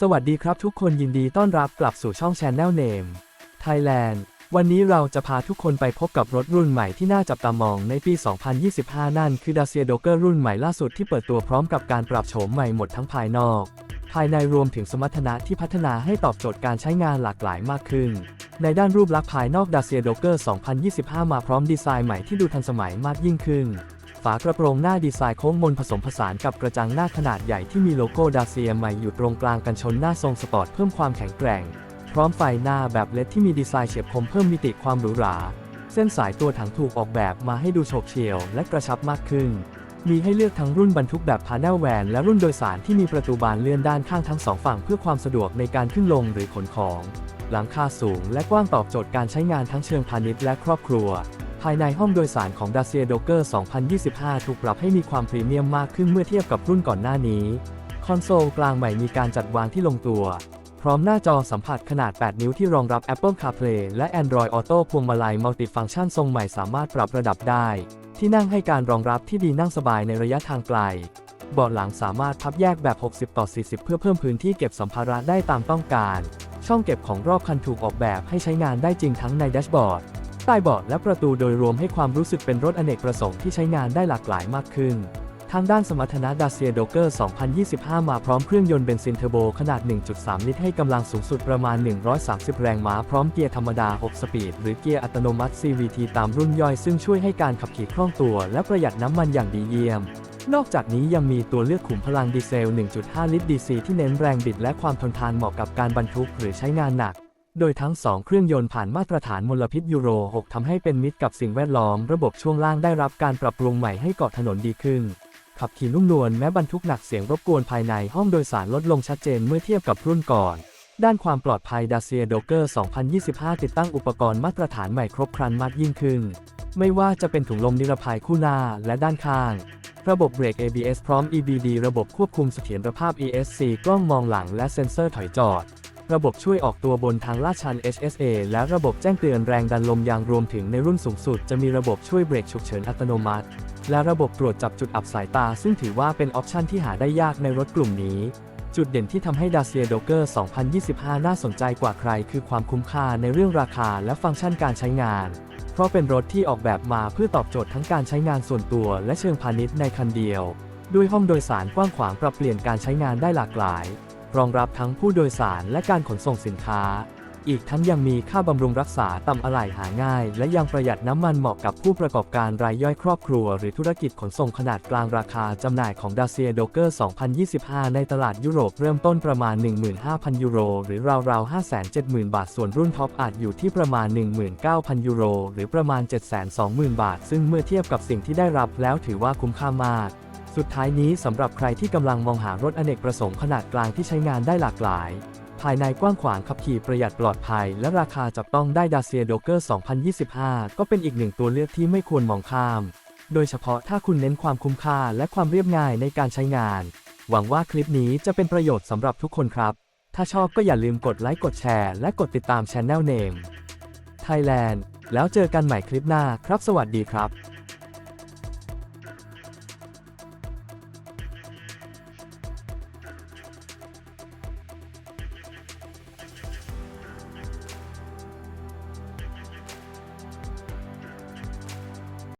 สวัสดีครับทุกคนยินดีต้อนรับกลับสู่ช่อง Channel Name Thailand วันนี้เราจะพาทุกคนไปพบกับรถรุ่นใหม่ที่น่าจับตามองในปี 2025 นั่นคือ Dacia Docker รุ่นใหม่ล่าสุดที่เปิดตัวพร้อมกับการปรับโฉมใหม่หมดทั้งภายนอก ภายในรวมถึงสมรรถนะที่พัฒนาให้ตอบโจทย์การใช้งานหลากหลายมากขึ้น ในด้านรูปลักษณ์ภายนอก Dacia Docker 2025 มาพร้อมดีไซน์ใหม่ที่ดูทันสมัยมากยิ่งขึ้น ฝากระโปรงหน้าดีไซน์โค้งมนผสมผสานกับกระจังหน้าขนาดใหญ่ที่มีโลโก้ดาเซียใหม่อยู่ตรงกลางกันชนหน้าทรงสปอร์ตเพิ่มความแข็งแกร่ง พร้อมไฟหน้าแบบเลดที่มีดีไซน์เฉียบคมเพิ่มมิติความหรูหรา เส้นสายตัวถังถูกออกแบบมาให้ดูโฉบเฉี่ยวและกระชับมากขึ้น มีให้เลือกทั้งรุ่นบรรทุกแบบพาแนลแวนและรุ่นโดยสารที่มีประตูบานเลื่อนด้านข้างทั้งสองฝั่งเพื่อความสะดวกในการขึ้นลงหรือขนของ หลังคาสูงและกว้างตอบโจทย์การใช้งานทั้งเชิงพาณิชย์และครอบครัว ภายในห้องโดยสารของ Dacia Docker 2025 ถูกปรับให้มีความพรีเมียมมากขึ้นเมื่อเทียบกับรุ่นก่อนหน้านี้ คอนโซลกลางใหม่มีการจัดวางที่ลงตัว พร้อมหน้าจอสัมผัสขนาด 8 นิ้วที่รองรับ Apple CarPlay และ Android Auto พวงมาลัยมัลติฟังก์ชันทรงใหม่สามารถปรับระดับได้ ที่นั่งให้การรองรับที่ดีนั่งสบายในระยะทางไกลเบาะหลังสามารถพับแยกแบบ 60 ต่อ 40 เพื่อเพิ่มพื้นที่เก็บสัมภาระได้ตามต้องการ ช่องเก็บของรอบคันถูกออกแบบให้ใช้งานได้จริงทั้งในแดชบอร์ด ใต้เบาะและประตูโดยรวมให้ความรู้สึกเป็นรถอเนกประสงค์ที่ใช้งานได้หลากหลายมากขึ้น ทางด้านสมรรถนะ Dacia Docker 2025 มาพร้อมเครื่องยนต์เบนซินเทอร์โบขนาด 1.3 ลิตรให้กำลังสูงสุดประมาณ 130 แรงม้า พร้อมเกียร์ธรรมดา 6 สปีด หรือเกียร์อัตโนมัติ CVT ตามรุ่นย่อยซึ่งช่วยให้การขับขี่คล่องตัว และประหยัดน้ำมันอย่างดีเยี่ยม นอกจากนี้ยังมีตัวเลือกขุมพลังดีเซล 1.5 ลิตร DC ที่เน้นแรงบิดและความทนทานเหมาะกับการบรรทุกหรือใช้งานหนักโดยทั้ง 2 เครื่องยนต์ผ่านมาตรฐานมลพิษยูโร 6 ทำให้เป็นมิตรกับสิ่งแวดล้อม ระบบช่วงล่างได้รับการปรับปรุงใหม่ให้เกาะถนนดีขึ้น ขับขี่นุ่มนวลแม้บรรทุกหนักเสียงรบกวนภายในห้องโดยสารลดลงชัดเจนเมื่อเทียบกับรุ่นก่อน ด้านความปลอดภัย Dacia Docker 2025 ติดตั้งอุปกรณ์มาตรฐานใหม่ครบครันมากยิ่งขึ้น ไม่ว่าจะเป็นถุงลมนิรภัยคู่หน้าและด้านข้าง ระบบเบรก ABS พร้อม EBD ระบบควบคุมเสถียรภาพ ESC กล้องมองหลังและเซ็นเซอร์ถอยจอด ระบบช่วยออกตัวบนทางลาดชัน HSA และระบบแจ้งเตือนแรงดันลมยางรวมถึงในรุ่นสูงสุดจะมีระบบช่วยเบรกฉุกเฉินอัตโนมัติ และระบบตรวจจับจุดอับสายตา ซึ่งถือว่าเป็นออปชันที่หาได้ยากในรถกลุ่มนี้ จุดเด่นที่ทำให้ Dacia Docker 2025 น่าสนใจกว่าใคร คือความคุ้มค่าในเรื่องราคาและฟังก์ชันการใช้งาน เพราะเป็นรถที่ออกแบบมาเพื่อตอบโจทย์ทั้งการใช้งานส่วนตัว และเชิงพาณิชย์ในคันเดียว ด้วยห้องโดยสารกว้างขวางปรับเปลี่ยนการใช้งานได้หลากหลาย รองรับทั้งผู้โดยสารและการขนส่งสินค้า อีกทั้งยังมีค่าบำรุงรักษาต่ำอะไหล่หาง่าย และยังประหยัดน้ำมันเหมาะกับผู้ประกอบการรายย่อยครอบครัว หรือธุรกิจขนส่งขนาดกลางราคาจำหน่ายของ Dacia Docker 2025 ในตลาดยุโรปเริ่มต้นประมาณ 15,000 ยูโร หรือราวๆ 570,000 บาท ส่วนรุ่นท็อปอาจอยู่ที่ประมาณ 19,000 ยูโร หรือประมาณ 720,000 บาท ซึ่งเมื่อเทียบกับสิ่งที่ได้รับแล้วถือว่าคุ้มค่ามาก สุดท้ายนี้สำหรับใครที่กำลังมองหารถอเนกประสงค์ขนาดกลางที่ใช้งานได้หลากหลาย ภายในกว้างขวางขับขี่ประหยัดปลอดภัย และราคาจับต้องได้ Dacia Docker 2025 ก็เป็นอีกหนึ่งตัวเลือกที่ไม่ควรมองข้าม โดยเฉพาะถ้าคุณเน้นความคุ้มค่าและความเรียบง่ายในการใช้งาน หวังว่าคลิปนี้จะเป็นประโยชน์สำหรับทุกคนครับ ถ้าชอบก็อย่าลืมกดไลค์กดแชร์และกดติดตาม Channel Name Thailand แล้วเจอกันใหม่คลิปหน้าครับ สวัสดีครับ